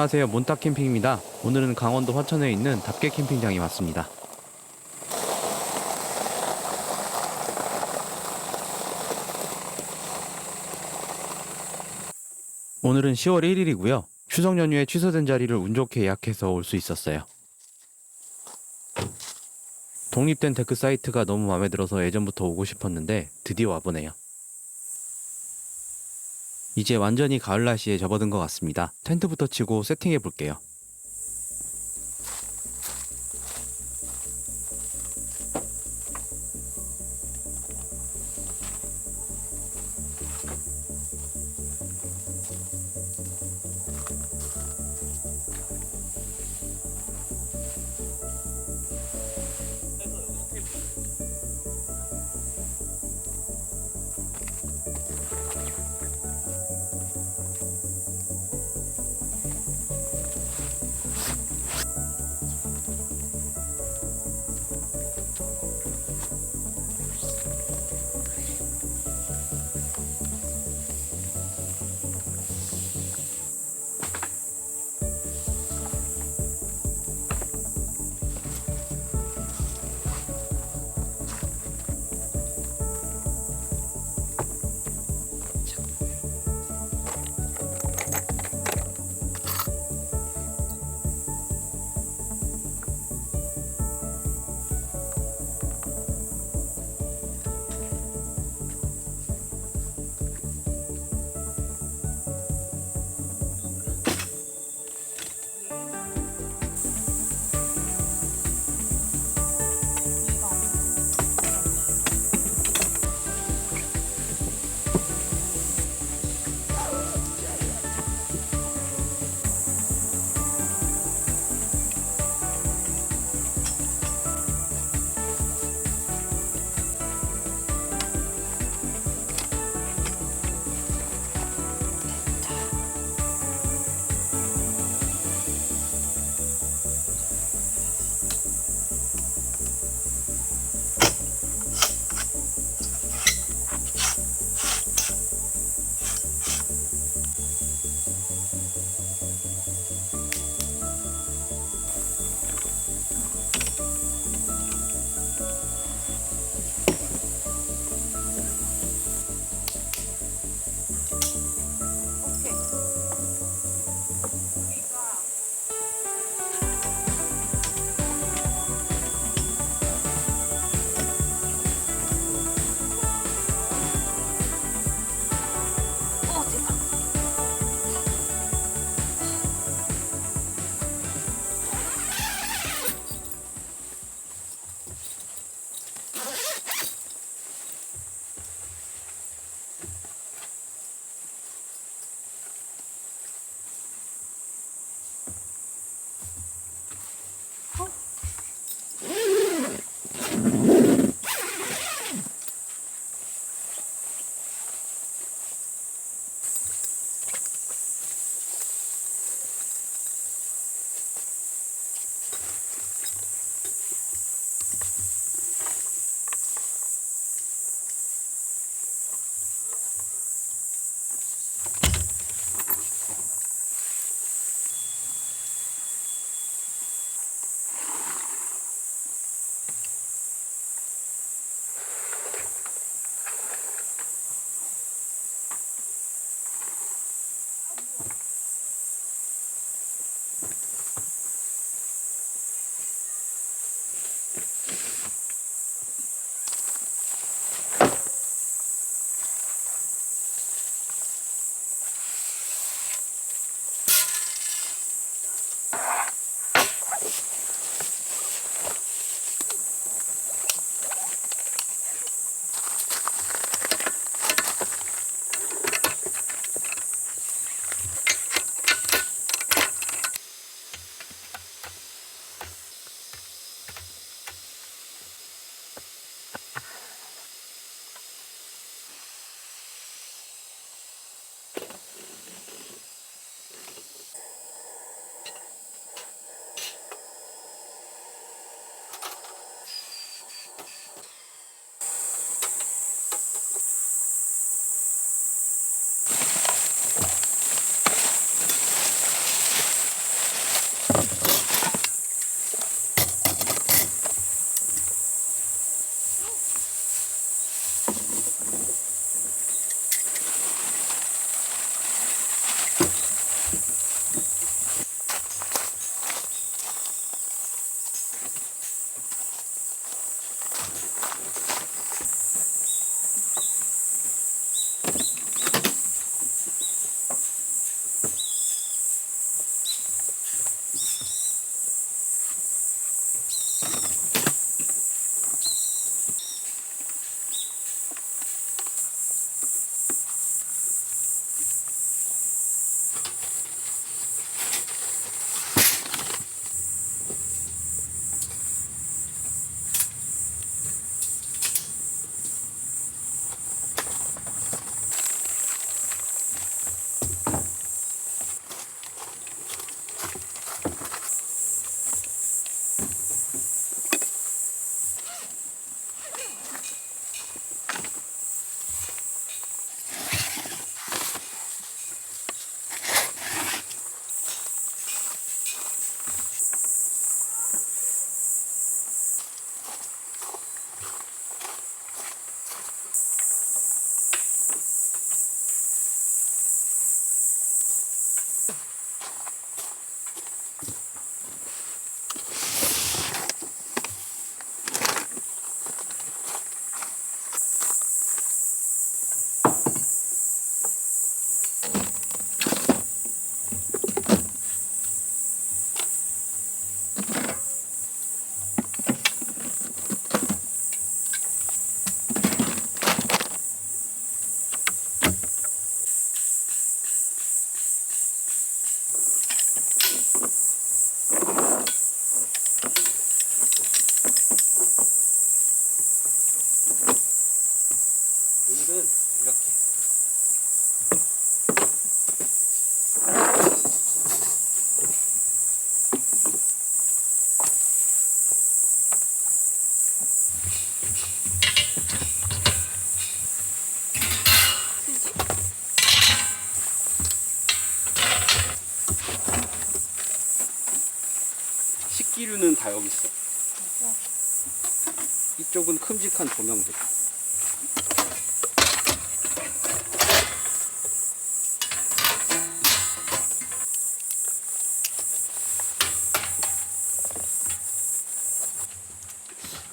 안녕하세요 몬타 캠핑입니다. 오늘은 강원도 화천에 있는 답계 캠핑장에 왔습니다. 오늘은 10월 1일이고요. 추석 연휴에 취소된 자리를 운 좋게 예약해서 올 수 있었어요. 독립된 데크 사이트가 너무 마음에 들어서 예전부터 오고 싶었는데 드디어 와보네요. 이제 완전히 가을 날씨에 접어든 것 같습니다. 텐트부터 치고 세팅해 볼게요.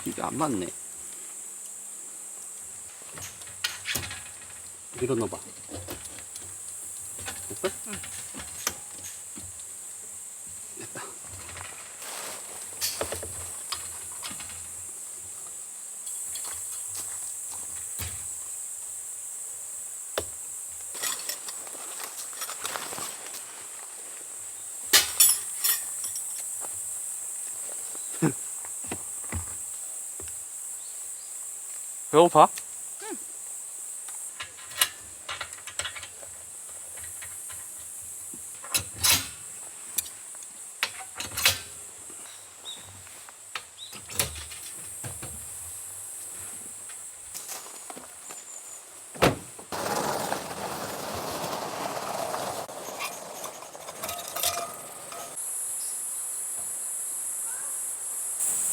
이게 안 맞네. 밀어 넣어봐. 됐어? 됐 배고파?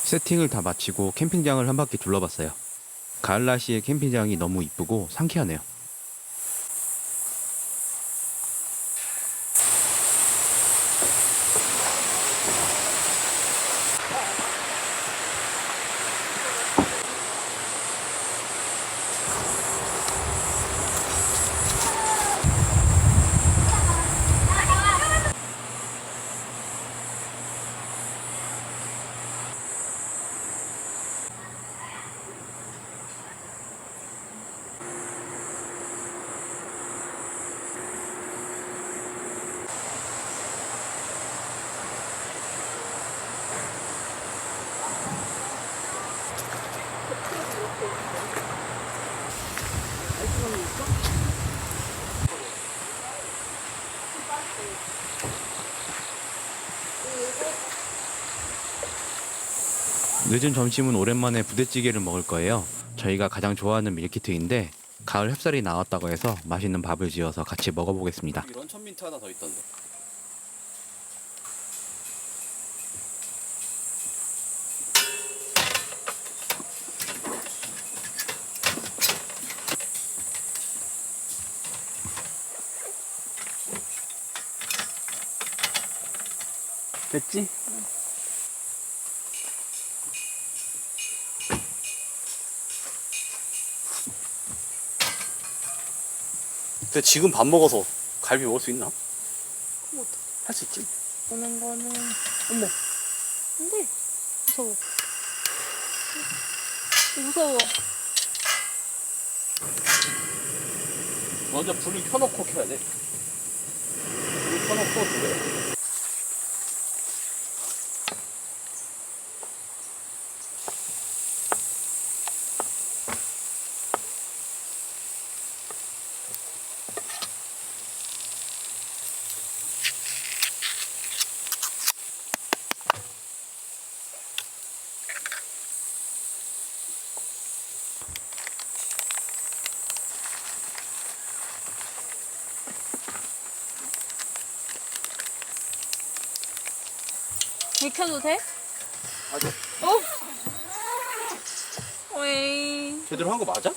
세팅을 다 마치고 캠핑장을 한 바퀴 둘러봤어요. 가을 날씨에 캠핑장이 너무 이쁘고 상쾌하네요. 늦은 점심은 오랜만에 부대찌개를 먹을 거예요. 저희가 가장 좋아하는 밀키트인데 가을 햅쌀이 나왔다고 해서 맛있는 밥을 지어서 같이 먹어보겠습니다. 이런 천민트 하나 더 있던데. 됐지? 근데 지금 밥 먹어서 갈비 먹을 수 있나? 그럼 어떡해. 할수 있지. 오는 거는 어머 안돼 무서워 무서워 먼저 불을 켜놓고 켜야 돼. 불 켜놓고 그래. 불 켜도 돼? 맞아. 어? 어이 제대로 한 거 맞아?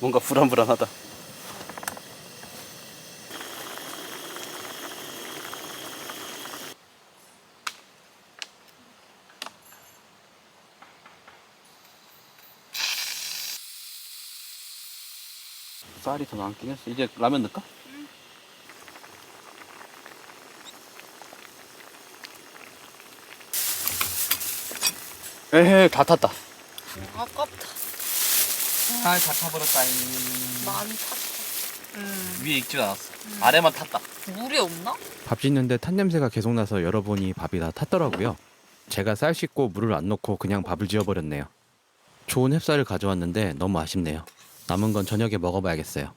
뭔가 불안불안하다. 쌀이 더 남긴 했어. 이제 라면 넣을까? 에헤, 다 탔다. 아깝다 아, 다 타버렸다잉. 많이 탔다 음 위에 익지 않았어. 아래만 탔다. 물이 없나? 밥 짓는데 탄 냄새가 계속 나서 열어보니 밥이 다 탔더라고요. 제가 쌀 씻고 물을 안 넣고 그냥 밥을 지어버렸네요. 좋은 햅쌀을 가져왔는데 너무 아쉽네요. 남은 건 저녁에 먹어봐야겠어요.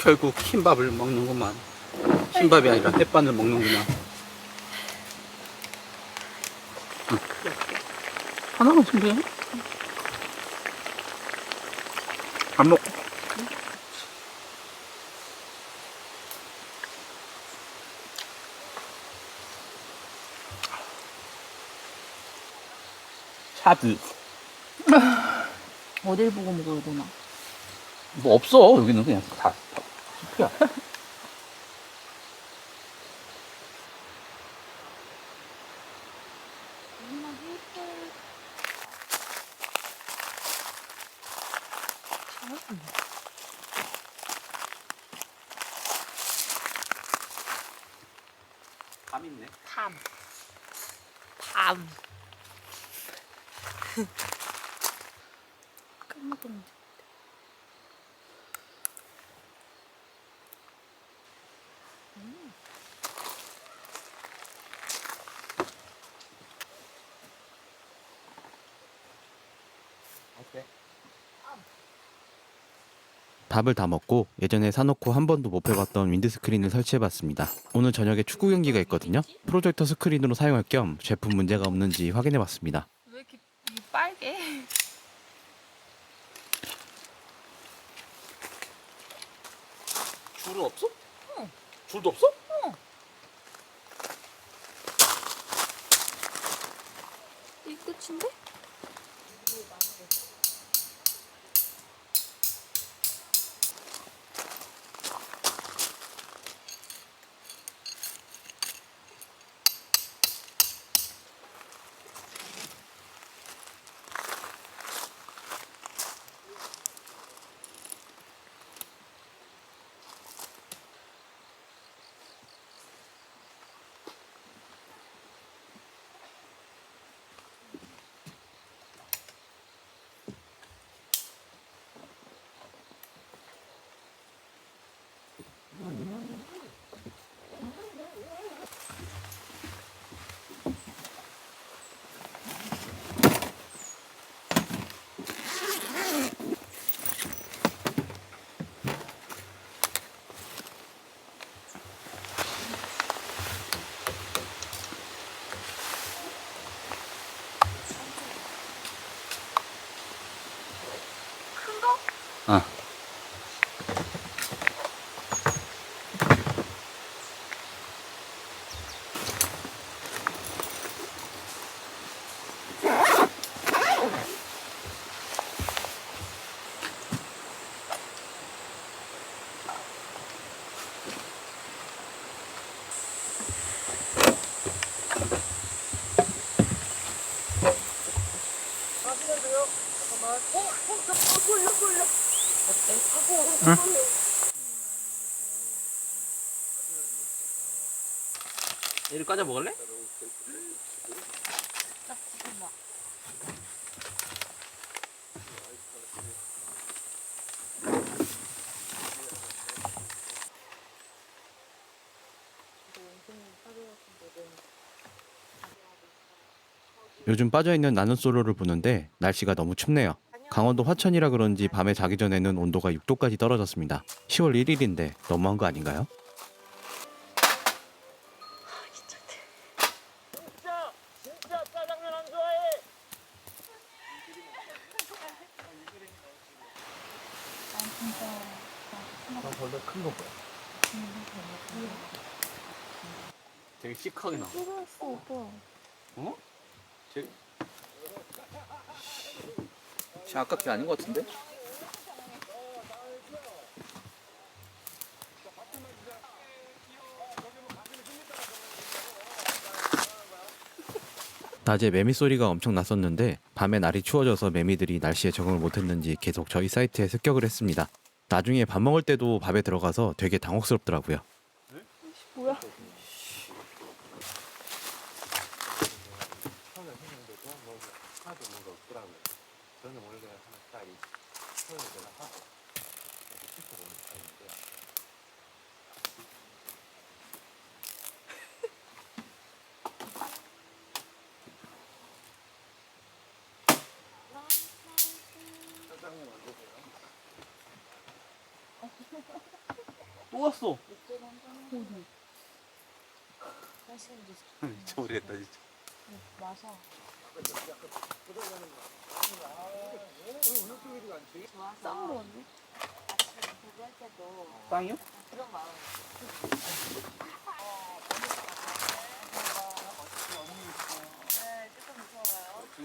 결국 흰밥을 먹는구만. 흰밥이 아니라 햇반을 먹는구나. 응. 하나만 준비해. 안 먹고. 차드. 어딜 보고 먹어야 되나? 뭐 없어. 여기는 그냥 다, 다 숲이야. 감 있네. 밤. 밤. 까먹었네. 어 밥을 다 먹고 예전에 사놓고 한 번도 못 펴봤던 윈드스크린을 설치해봤습니다. 오늘 저녁에 축구 경기가 있거든요. 프로젝터 스크린으로 사용할 겸 제품 문제가 없는지 확인해봤습니다. 왜 이렇게 이 빨개? 줄은 없어? 응. 줄도 없어? 이 끝인데? 까자 먹을래? 요즘 빠져있는 나는 솔로를 보는데 날씨가 너무 춥네요. 강원도 화천이라 그런지 밤에 자기 전에는 온도가 6도까지 떨어졌습니다. 10월 1일인데 너무한 거 아닌가요? 벌레 큰 거 뭐야? 되게 시크하게 나와. 찍었어 오빠. 어? 제... 걔 아닌 것 같은데? 낮에 매미 소리가 엄청 났었는데 밤에 날이 추워져서 매미들이 날씨에 적응을 못했는지 계속 저희 사이트에 습격을 했습니다. 나중에 밥 먹을 때도 밥에 들어가서 되게 당혹스럽더라고요. 뭐야? 처음에 했는데도 뭐 하나도 뭐가 없더라고요. 저는 원래 한 달이 처음에 내가 하고 이렇게 지켜보는 스타일인데 또 왔어. 진짜 모르겠다 진짜. 마셔. 쌍으로 왔네. 빵이요?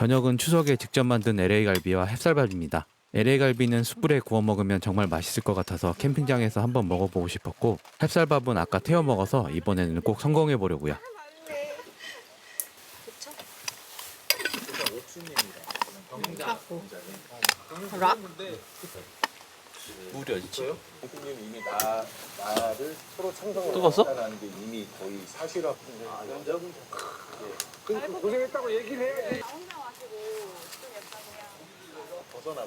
저녁은 추석에 직접 만든 LA 갈비와 햅쌀밥입니다. LA 갈비는 숯불에 구워 먹으면 정말 맛있을 것 같아서 캠핑장에서 한번 먹어보고 싶었고 햅쌀밥은 아까 태워 먹어서 이번에는 꼭 성공해 보려고요. 락? 물이 어디 있지? 대표님 이미 나 나를 서로 봤어? 했다는 게 이미 거의 사실화인데. 아, 연적은 벗어나.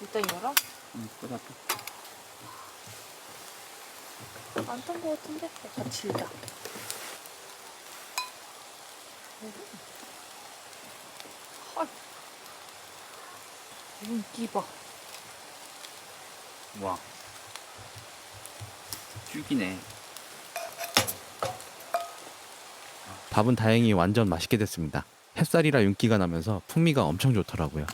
일단 열어? 응, 끝났다. 안탄 거 같은데? 약간 질다. 윤기 봐. 와. 죽이네. 밥은 다행히 완전 맛있게 됐습니다. 햅쌀이라 윤기가 나면서 풍미가 엄청 좋더라고요.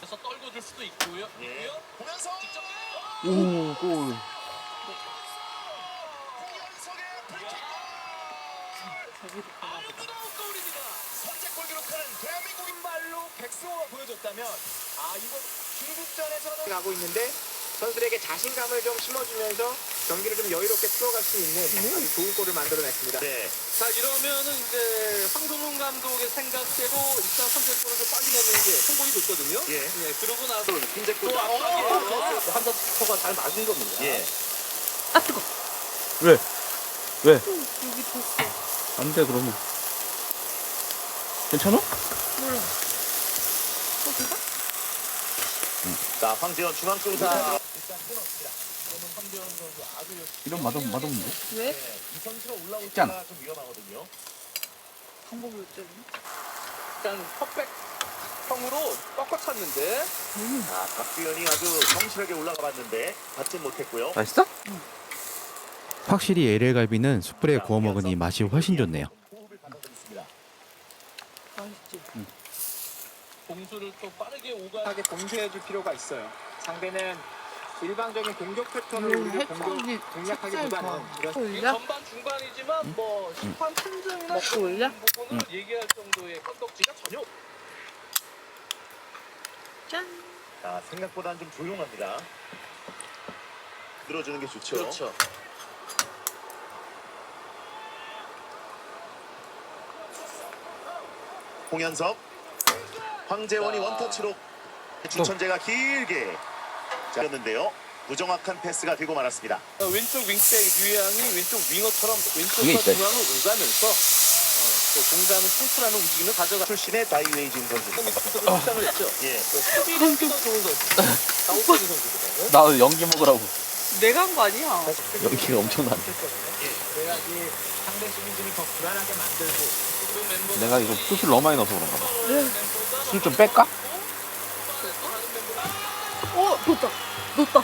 그래서 떨고 줄 수도 있고요. 예. 보면서 직접 오, 골. 무더운 거울입니다. 선제골 기록하는 대한민국인 말로 백승호가 보여줬다면 아 이거 중국전에서는 가고 있는데 선수들에게 자신감을 좀 심어주면서 경기를 좀 여유롭게 풀어갈 수 있는 아주 좋은 골을 만들어냈습니다. 네. 자 이러면은 이제 황동훈 감독의 생각대로 일단 선제골을 좀 빨리 넣는 게 성공이 좋거든요. 예. 그러고 나서 빈제골 또 앞쪽에 한자 터가 잘 맞은 겁니다. 예. 아, 뜨거. 왜? 왜? 여기 됐어. 안 돼, 그러면. 괜찮아? 몰라. 또 그거? 자 황재원 중앙 쪽사 이런 맛없, 맛없는데? 왜? 좀 위험하거든요. 방법이 어쩌니? 일단 컵백 형으로 꽉꽉 찼는데 자 박규현이 아주 성실하게 올라가 봤는데 받지 못했고요. 맛있어? 확실히 LA 갈비는 숯불에 구워 먹으니 맛이 훨씬 좋네요. 호흡을 받아들였습니다. 맛있지? 공수를 또 빠르게 오가 하게 봉쇄해 줄 필요가 있어요. 상대는 일방적인 공격 패턴을 음, 우리가 공격 햇살이 공략하기 보다는 이런 올려? 전반 중반이지만 뭐 심판 판정이나 먹고 올려? 부분을 얘기할 정도의 건덕지가 전혀 없- 짠. 자 생각보다는 좀 조용합니다. 들어주는 게 좋죠. 그렇죠. 홍현석 황재원이 원터치로 주천재가 길게 잡았는데요. 부정확한 패스가 되고 말았습니다. 어, 왼쪽 윙백 유해양이 왼쪽 윙어처럼 있어요. 중앙을 오가면서 어, 또 공간을 컨트롤하는 움직임을 가져가. 출신의 다이웨이진 선수. 시작을 했죠. 예. 스피드가 좋은 선수. 나우터니 선수보다는. 나 연기 먹으라고. 내가 한 거 아니야. 연기가 엄청나네. 그래야지 상대 수비들이 더 불안하게 만들고 내가 이거 숯을 너무 많이 넣어서 그런가 봐. 술좀 뺄까? 어, 놓다. 놓다.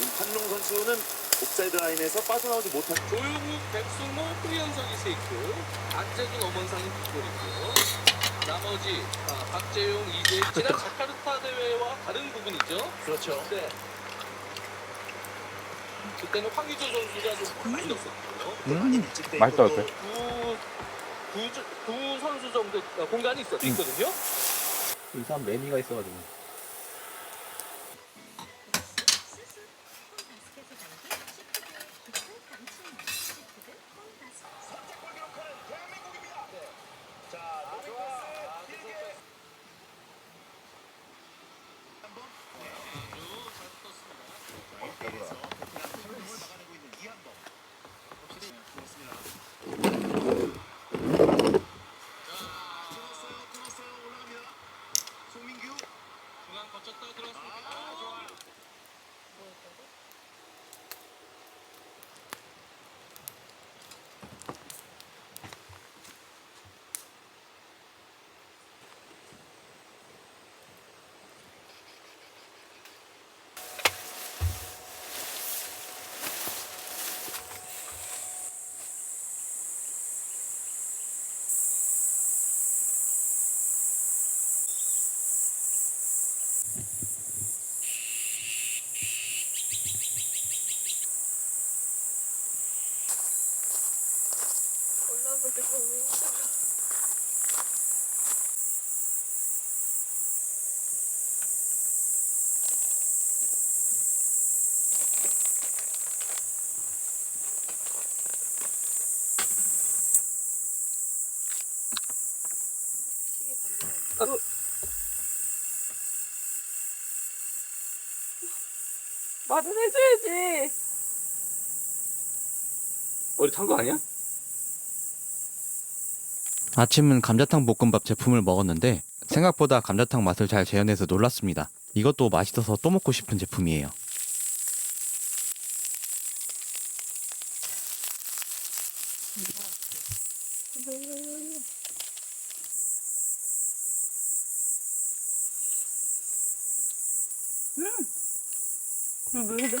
임판룡 선수는 옵사이드 라인에서 빠져나오지 못한 조용욱, 백승모, 후현석이 세이크, 안재준, 엄원상이 뒷골이고요. 나머지 아, 박재용, 이재 지난 자카르타 대회와 다른 부분이죠. 그렇죠. 네. 그때는 황희조 선수가 좀 많이 넣었었고요. 음, 맛있다, 어때? 두, 두, 주- 두 선수 정도 어, 공간이 있었, 있거든요. 이상 매미가 있어가지고. 말을 해줘야지. 머리 탄 거 아니야? 아침은 감자탕 볶음밥 제품을 먹었는데 생각보다 감자탕 맛을 잘 재현해서 놀랐습니다. 이것도 맛있어서 또 먹고 싶은 제품이에요. 왜 이래?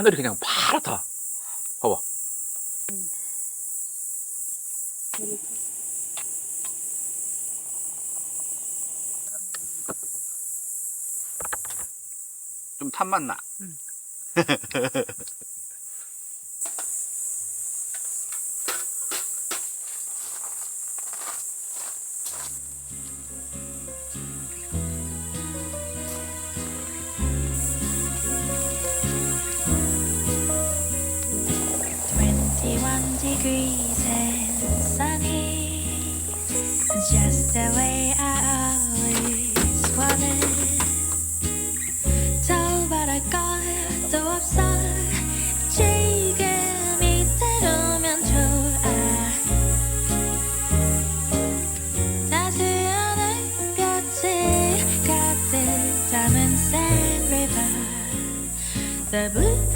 하늘이 그냥 파랗다. 봐봐. 좀 탄맛 나. Twenty-one blue.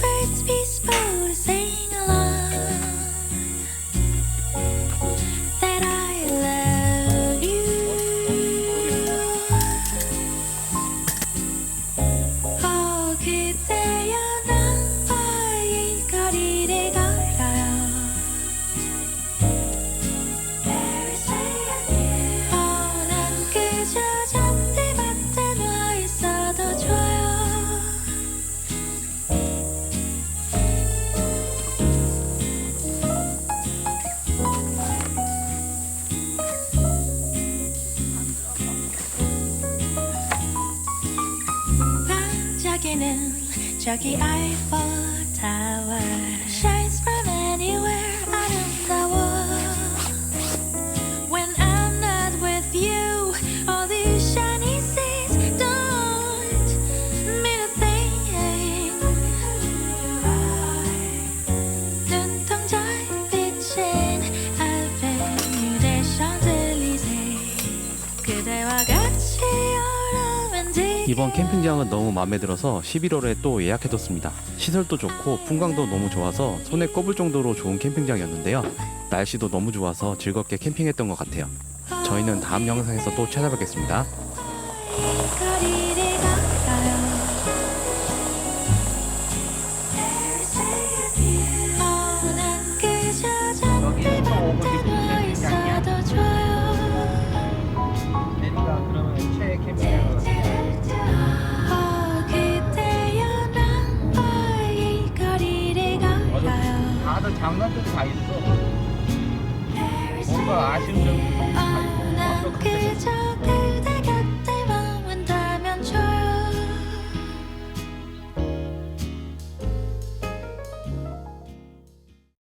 이번 캠핑장은 너무 마음에 들어서 11월에 또 예약해뒀습니다. 시설도 좋고 풍광도 너무 좋아서 손에 꼽을 정도로 좋은 캠핑장이었는데요. 날씨도 너무 좋아서 즐겁게 캠핑했던 것 같아요. 저희는 다음 영상에서 또 찾아뵙겠습니다. 장난들이 다 있어. 뭔가 아쉬운 점이